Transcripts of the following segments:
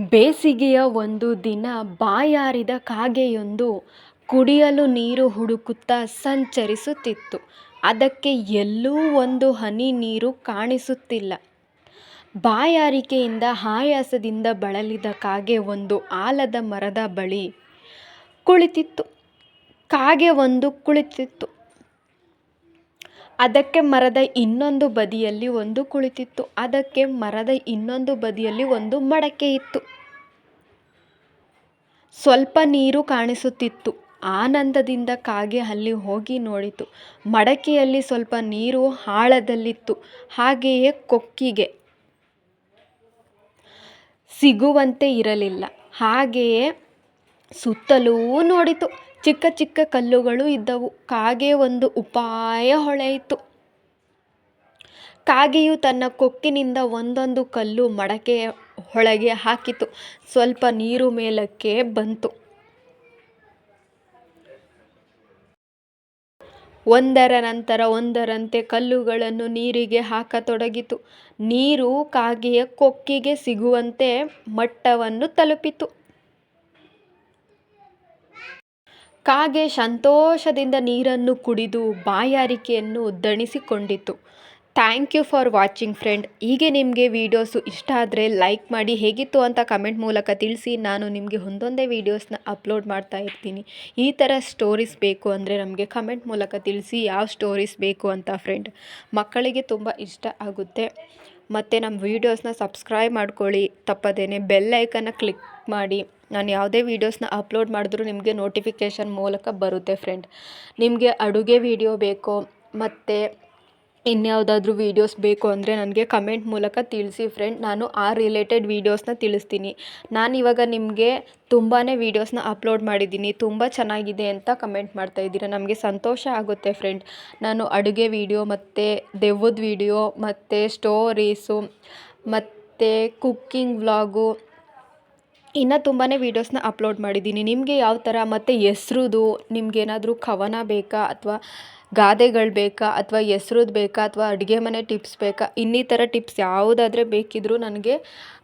ಬೇಸಿಗೆಯ ಒಂದು ದಿನ ಬಾಯಾರಿದ ಕಾಗೆಯೊಂದು ಕುಡಿಯಲು ನೀರು ಹುಡುಕುತ್ತಾ ಸಂಚರಿಸುತ್ತಿತ್ತು. ಅದಕ್ಕೆ ಎಲ್ಲೂ ಒಂದು ಹನಿ ನೀರು ಕಾಣಿಸುತ್ತಿಲ್ಲ. ಬಾಯಾರಿಕೆಯಿಂದ ಆಯಾಸದಿಂದ ಬಳಲಿದ ಕಾಗೆ ಒಂದು ಆಲದ ಮರದ ಬಳಿ ಕುಳಿತಿತ್ತು. ಕಾಗೆ ಒಂದು ಕುಳಿತಿತ್ತು. ಅದಕ್ಕೆ ಮರದ ಇನ್ನೊಂದು ಬದಿಯಲ್ಲಿ ಒಂದು ಕುಳಿತಿತ್ತು. ಅದಕ್ಕೆ ಮರದ ಇನ್ನೊಂದು ಬದಿಯಲ್ಲಿ ಒಂದು ಮಡಕೆ ಇತ್ತು. ಸ್ವಲ್ಪ ನೀರು ಕಾಣಿಸುತ್ತಿತ್ತು. ಆನಂದದಿಂದ ಕಾಗೆ ಅಲ್ಲಿ ಹೋಗಿ ನೋಡಿತು. ಮಡಕೆಯಲ್ಲಿ ಸ್ವಲ್ಪ ನೀರು ಆಳದಲ್ಲಿತ್ತು. ಹಾಗೆಯೇ ಕೊಕ್ಕಿಗೆ ಸಿಗುವಂತೆ ಇರಲಿಲ್ಲ. ಹಾಗೆಯೇ ಸುತ್ತಲೂ ನೋಡಿತು. ಚಿಕ್ಕ ಚಿಕ್ಕ ಕಲ್ಲುಗಳು ಇದ್ದವು. ಕಾಗೆ ಒಂದು ಉಪಾಯ ಹೊಳೆಯಿತು. ಕಾಗೆಯು ತನ್ನ ಕೊಕ್ಕಿನಿಂದ ಒಂದೊಂದು ಕಲ್ಲು ಮಡಕೆಯ ಒಳಗೆ ಹಾಕಿತು. ಸ್ವಲ್ಪ ನೀರು ಮೇಲಕ್ಕೆ ಬಂತು. ಒಂದರ ನಂತರ ಒಂದರಂತೆ ಕಲ್ಲುಗಳನ್ನು ನೀರಿಗೆ ಹಾಕತೊಡಗಿತು. ನೀರು ಕಾಗೆಯ ಕೊಕ್ಕಿಗೆ ಸಿಗುವಂತೆ ಮಟ್ಟವನ್ನು ತಲುಪಿತು. ಕಾಗೆ ಸಂತೋಷದಿಂದ ನೀರನ್ನು ಕುಡಿದು ಬಾಯಾರಿಕೆಯನ್ನು ದಣಿಸಿಕೊಂಡಿತು. Thank you for watching friend. ಹೀಗೆ ನಿಮಗೆ ವೀಡಿಯೋಸು ಇಷ್ಟ ಆದರೆ ಲೈಕ್ ಮಾಡಿ. ಹೇಗಿತ್ತು ಅಂತ ಕಮೆಂಟ್ ಮೂಲಕ ತಿಳಿಸಿ. ನಾನು ನಿಮಗೆ ಒಂದೊಂದೇ ವೀಡಿಯೋಸ್ನ ಅಪ್ಲೋಡ್ ಮಾಡ್ತಾ ಇರ್ತೀನಿ. ಈ ಥರ ಸ್ಟೋರೀಸ್ ಬೇಕು ಅಂದರೆ ನಮಗೆ ಕಮೆಂಟ್ ಮೂಲಕ ತಿಳಿಸಿ. ಯಾವ ಸ್ಟೋರೀಸ್ ಬೇಕು ಅಂತ ಫ್ರೆಂಡ್. ಮಕ್ಕಳಿಗೆ ತುಂಬ ಇಷ್ಟ ಆಗುತ್ತೆ. ಮತ್ತು ನಮ್ಮ ವೀಡಿಯೋಸ್ನ ಸಬ್ಸ್ಕ್ರೈಬ್ ಮಾಡ್ಕೊಳ್ಳಿ. ತಪ್ಪದೇನೆ ಬೆಲ್ ಐಕನ್ನ ಕ್ಲಿಕ್ ಮಾಡಿ. ನಾನು ಯಾವುದೇ ವೀಡಿಯೋಸ್ನ ಅಪ್ಲೋಡ್ ಮಾಡಿದ್ರೂ ನಿಮಗೆ ನೋಟಿಫಿಕೇಷನ್ ಮೂಲಕ ಬರುತ್ತೆ ಫ್ರೆಂಡ್. ನಿಮಗೆ ಅಡುಗೆ ವೀಡಿಯೋ ಬೇಕೋ, ಮತ್ತು ಇನ್ಯಾವುದಾದ್ರೂ ವೀಡಿಯೋಸ್ ಬೇಕು ಅಂದರೆ ನನಗೆ ಕಮೆಂಟ್ ಮೂಲಕ ತಿಳಿಸಿ ಫ್ರೆಂಡ್ ನಾನು ಆ ರಿಲೇಟೆಡ್ ವೀಡಿಯೋಸ್ನ ತಿಳಿಸ್ತೀನಿ. ನಾನು ಇವಾಗ ನಿಮಗೆ ತುಂಬಾ ವೀಡಿಯೋಸ್ನ ಅಪ್ಲೋಡ್ ಮಾಡಿದ್ದೀನಿ. ತುಂಬ ಚೆನ್ನಾಗಿದೆ ಅಂತ ಕಮೆಂಟ್ ಮಾಡ್ತಾ ಇದ್ದೀರಾ. ನಮಗೆ ಸಂತೋಷ ಆಗುತ್ತೆ ಫ್ರೆಂಡ್ ನಾನು ಅಡುಗೆ ವೀಡಿಯೋ ಮತ್ತು ದೆವ್ವದ ವೀಡಿಯೋ ಮತ್ತು ಸ್ಟೋರೀಸು ಮತ್ತು ಕುಕ್ಕಿಂಗ್ ವ್ಲಾಗು ಇನ್ನು ತುಂಬಾ ವೀಡಿಯೋಸ್ನ ಅಪ್ಲೋಡ್ ಮಾಡಿದ್ದೀನಿ. ನಿಮಗೆ ಯಾವ ಥರ ಮತ್ತು ಹೆಸ್ರುದು? ನಿಮಗೇನಾದರೂ ಕವನ ಬೇಕಾ? ಅಥವಾ ಗಾದೆಗಳು ಬೇಕಾ ಅಥವಾ ಹೆಸ್ರದ್ದು ಬೇಕಾ ಅಥವಾ ಅಡುಗೆ ಮನೆ ಟಿಪ್ಸ್ ಬೇಕಾ? ಇನ್ನಿತರ ಟಿಪ್ಸ್ ಯಾವುದಾದ್ರೆ ಬೇಕಿದ್ದರೂ ನನಗೆ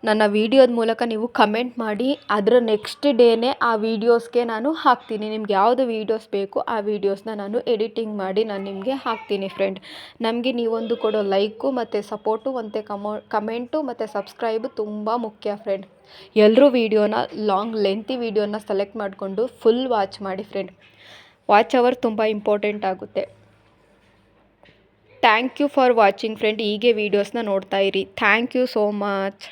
ನನ್ನ ವೀಡಿಯೋದ ಮೂಲಕ ನೀವು ಕಮೆಂಟ್ ಮಾಡಿ. ಅದರ ನೆಕ್ಸ್ಟ್ ಡೇನೇ ಆ ವೀಡಿಯೋಸ್ಗೆ ನಾನು ಹಾಕ್ತೀನಿ. ನಿಮ್ಗೆ ಯಾವುದು ವೀಡಿಯೋಸ್ ಬೇಕು ಆ ವೀಡಿಯೋಸ್ನ ನಾನು ಎಡಿಟಿಂಗ್ ಮಾಡಿ ನಾನು ನಿಮಗೆ ಹಾಕ್ತೀನಿ ಫ್ರೆಂಡ್. ನಮಗೆ ನೀವೊಂದು ಕೊಡೋ ಲೈಕು ಮತ್ತು ಸಪೋರ್ಟು ಮತ್ತು ಕಮೋ, ಕಮೆಂಟು ಮತ್ತು ಸಬ್ಸ್ಕ್ರೈಬು ತುಂಬ ಮುಖ್ಯ ಫ್ರೆಂಡ್. ಎಲ್ಲರೂ ವೀಡಿಯೋನ ಲಾಂಗ್ ಲೆಂತಿ ವೀಡಿಯೋನ ಸೆಲೆಕ್ಟ್ ಮಾಡಿಕೊಂಡು ಫುಲ್ ವಾಚ್ ಮಾಡಿ ಫ್ರೆಂಡ್. ವಾಚ್ ಅವರ್ ತುಂಬ ಇಂಪಾರ್ಟೆಂಟ್ ಆಗುತ್ತೆ. Thank you for watching friend ಹೀಗೆ ವೀಡಿಯೋಸ್ನ ನೋಡ್ತಾ ಇರಿ. Thank you so much